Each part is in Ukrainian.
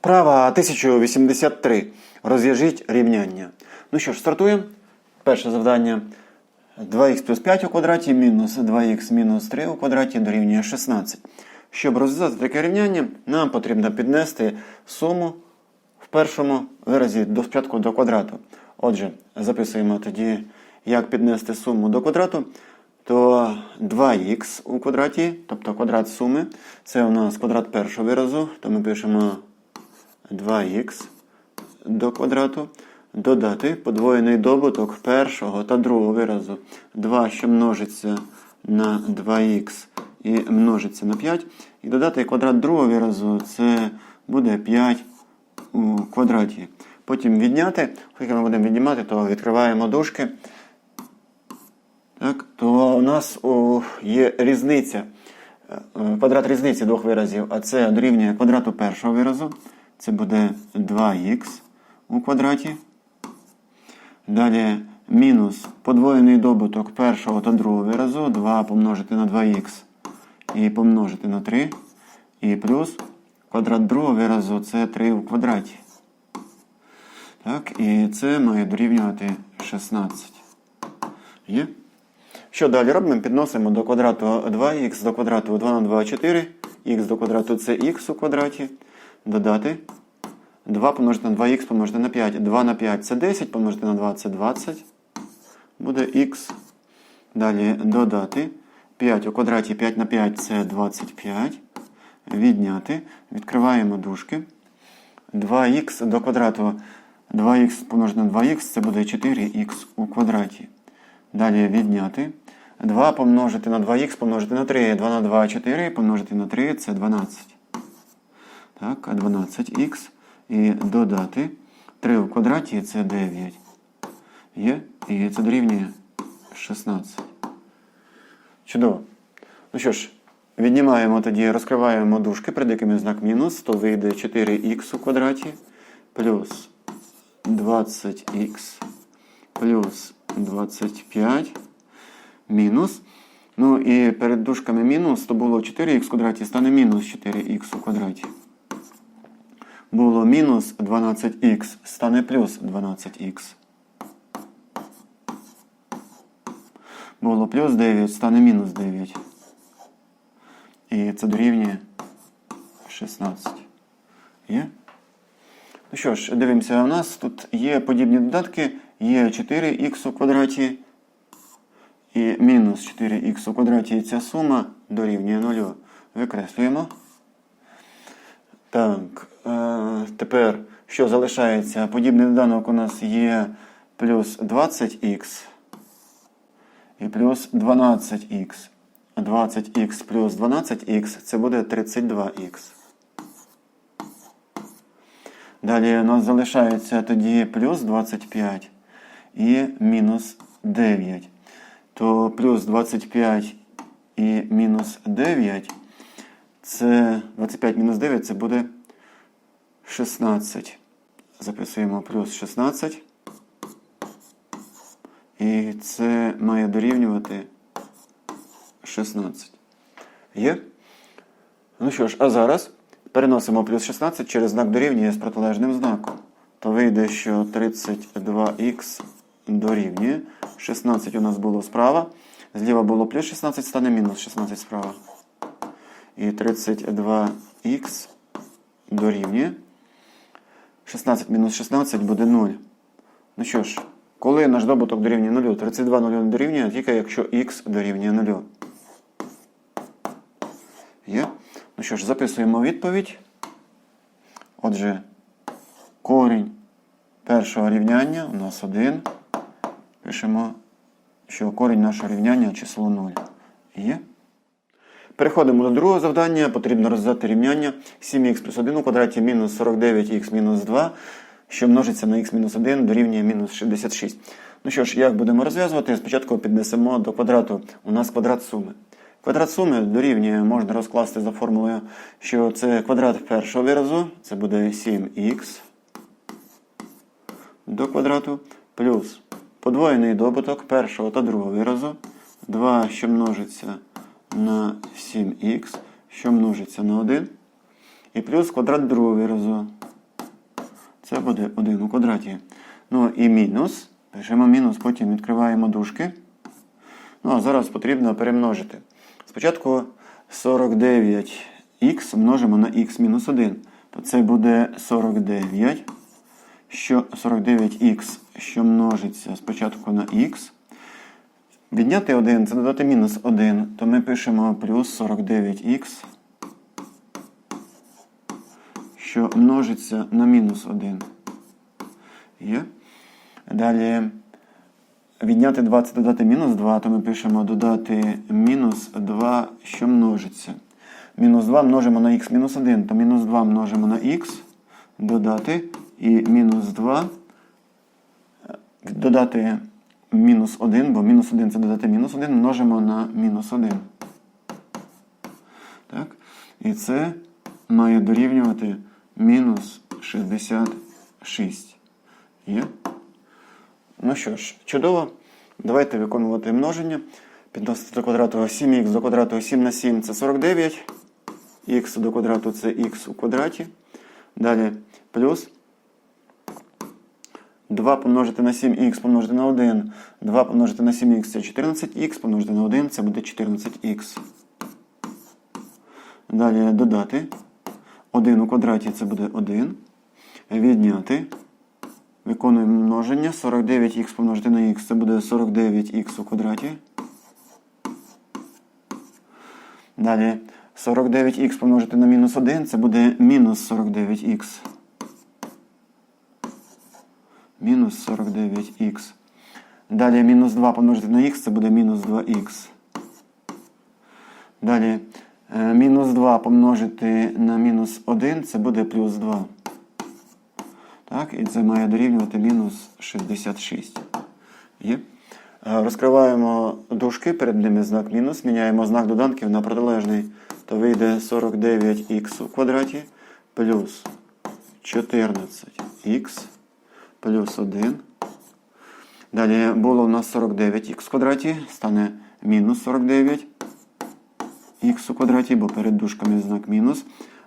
Вправа 1083. Розв'яжіть рівняння. Ну що ж, стартуємо. Перше завдання. 2х плюс 5 у квадраті мінус 2х мінус 3 у квадраті дорівнює 16. Щоб розв'язати таке рівняння, нам потрібно піднести суму в першому виразі до спочатку до квадрату. Отже, записуємо тоді, як піднести суму до квадрату. То 2х у квадраті, тобто квадрат суми, це у нас квадрат першого виразу, то ми пишемо 2х до квадрату. Додати подвоєний добуток першого та другого виразу 2, що множиться на 2х і множиться на 5. І додати квадрат другого виразу це буде 5 у квадраті. Потім відняти, оскільки ми будемо віднімати, то відкриваємо дужки. Так, то у нас о, є різниця. е, Квадрат різниці двох виразів, а це дорівнює квадрату першого виразу. Це буде 2х у квадраті. Далі мінус подвоєний добуток першого та другого виразу. 2 помножити на 2х і помножити на 3. І плюс квадрат другого виразу це 3 у квадраті. Так, і це має дорівнювати 16. Є? Що далі робимо? Підносимо до квадрату 2х до квадрату 2 на 2 4, х до квадрату це х у квадраті. Додати 2 помножити на 2х помножити на 5. 2 на 5 це 10, помножити на 2 це 20. Буде х. Далі додати 5 у квадраті 5 на 5 це 25. Відняти. Відкриваємо дужки. 2х до квадрату 2х помножити на 2х це буде 4х у квадраті. Далі відняти. 2 помножити на 2х помножити на 3. 2 на 2 4 помножити на 3 це 12. Так, а 12х. І додати 3 в квадраті це 9. Є? І це дорівнює 16. Чудово. Ну що ж, віднімаємо тоді, розкриваємо дужки, перед якими знак мінус, то вийде 4х у квадраті плюс 20х плюс 25 мінус. Ну і перед дужками мінус, то було 4х в квадраті, стане мінус 4х у квадраті. Було мінус 12х, стане плюс 12х. Було плюс 9, стане мінус 9. І це дорівнює 16. Є? Ну що ж, дивимося, у нас тут є подібні додатки. Є 4х у квадраті і мінус 4х у квадраті. І ця сума дорівнює 0. Викреслюємо. Так, е, тепер, що залишається? Подібний доданок у нас є плюс 20х і плюс 12х. 20х плюс 12х це буде 32х. Далі у нас залишається тоді плюс 25 і мінус 9. То плюс 25 і мінус 9 це 25 мінус 9 це буде 16. Записуємо плюс 16. І це має дорівнювати 16. Є? Ну що ж, а зараз переносимо плюс 16 через знак дорівнює з протилежним знаком. То вийде, що 32х дорівнює. 16 у нас було справа. Зліва було плюс 16, стане мінус 16 справа. І 32х дорівнює. 16 мінус 16 буде 0. Ну що ж, коли наш добуток дорівнює 0, 32 0 не дорівнює, тільки якщо х дорівнює 0. Є? Ну що ж, записуємо відповідь. Отже, корінь першого рівняння у нас 1. Пишемо, що корінь нашого рівняння число 0. Є? Переходимо до другого завдання. Потрібно розв'язати рівняння 7х плюс 1 у квадраті мінус 49х мінус 2, що множиться на х мінус 1 дорівнює мінус 66. Ну що ж, як будемо розв'язувати? Спочатку піднесемо до квадрату. У нас квадрат суми. Квадрат суми дорівнює, можна розкласти за формулою, що це квадрат першого виразу, це буде 7х до квадрату, плюс подвоєний добуток першого та другого виразу, 2, що множиться на 7х, що множиться на 1, і плюс квадрат другого виразу, Це буде 1 у квадраті. Ну і мінус. Пишемо мінус, потім відкриваємо дужки. Ну, а зараз потрібно перемножити. Спочатку 49х множимо на х мінус 1. То це буде 49, що 49х, що множиться спочатку на х. Відняти 1 це додати мінус 1, то ми пишемо плюс 49х, що множиться на мінус 1. Є. Далі відняти 2 це додати мінус 2, то ми пишемо додати мінус 2, що множиться. Мінус 2 множимо на х мінус 1, то мінус 2 множимо на х, додати і мінус 2 додати мінус 1, бо мінус 1 це додати мінус 1, множимо на мінус 1. Так? І це має дорівнювати мінус 66. Є? Ну що ж, чудово. Давайте виконувати множення. Підносити до квадрату 7х до квадрату 7 на 7 це 49. Х до квадрату це х у квадраті. Далі плюс 2 помножити на 7х помножити на 1. 2 помножити на 7х це 14х, помножити на 1 це буде 14х. Далі додати. 1 у квадраті це буде 1. Відняти. Виконуємо множення. 49х помножити на х це буде 49х у квадраті. Далі 49х помножити на мінус 1 це буде мінус 49х. Мінус 49х. Далі мінус 2 помножити на х це буде мінус 2х. Далі е, мінус 2 помножити на мінус 1 це буде плюс 2. Так, і це має дорівнювати мінус 66. Є. Е, Розкриваємо дужки, перед ними знак мінус, міняємо знак доданків на протилежний, то вийде 49х у квадраті плюс 14х плюс 1. Далі було у нас 49х в квадраті, стане мінус 49х у квадраті, бо перед дужками знак мінус.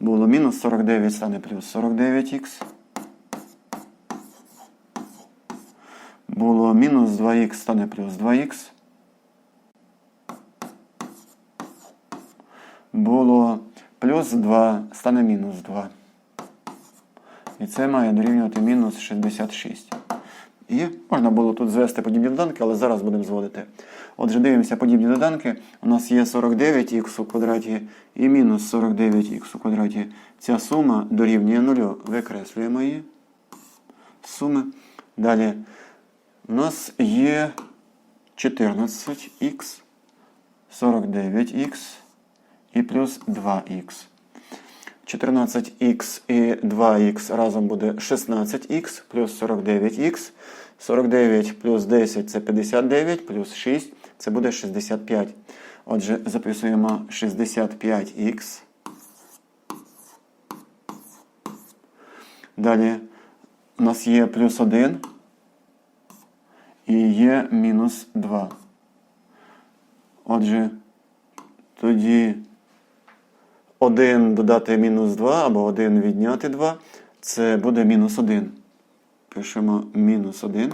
Було мінус 49, стане плюс 49х. Було мінус 2х, стане плюс 2х. Було плюс 2, стане мінус 2. І це має дорівнювати мінус 66. І можна було тут звести подібні доданки, але зараз будемо зводити. Отже, дивимося подібні доданки. У нас є 49х у квадраті і мінус 49х у квадраті. Ця сума дорівнює нулю. Викреслюємо її. Суми. Далі у нас є 14х, 49х і плюс 2х. 14х і 2х разом буде 16х плюс 49х. 49 плюс 10 це 59, плюс 6 це буде 65. Отже, записуємо 65х. Далі у нас є плюс 1 і є мінус 2. Отже, тоді 1 додати мінус 2 або 1 відняти 2, це буде мінус 1. Пишемо мінус 1.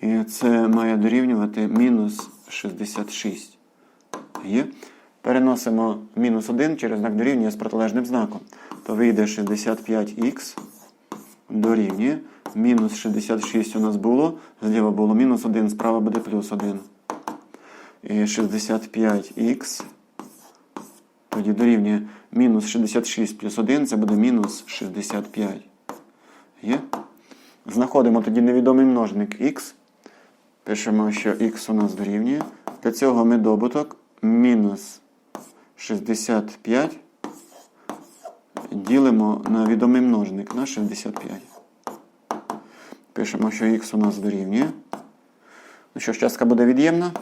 І це має дорівнювати мінус 66. Є. Переносимо мінус 1 через знак дорівнює з протилежним знаком. То вийде 65х дорівнює. Мінус 66 у нас було. Зліва було мінус 1, справа буде плюс 1. І 65х. Тоді дорівнює мінус 66 плюс 1, це буде мінус 65. Є? Знаходимо тоді невідомий множник х. Пишемо, що х у нас дорівнює. Для цього ми добуток мінус 65 ділимо на відомий множник на 65. Пишемо, що х у нас дорівнює. Ну що ж, частка буде від'ємна.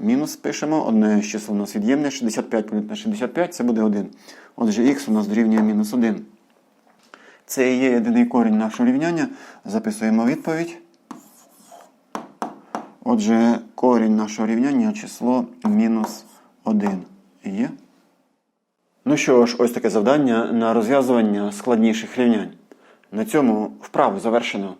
Мінус пишемо. Одне число у нас від'ємне. 65 поділити на 65 це буде 1. Отже, х у нас дорівнює мінус 1. Це і є єдиний корінь нашого рівняння. Записуємо відповідь. Отже, корінь нашого рівняння число мінус 1 є. Ну що ж, ось таке завдання на розв'язування складніших рівнянь. На цьому вправу завершено.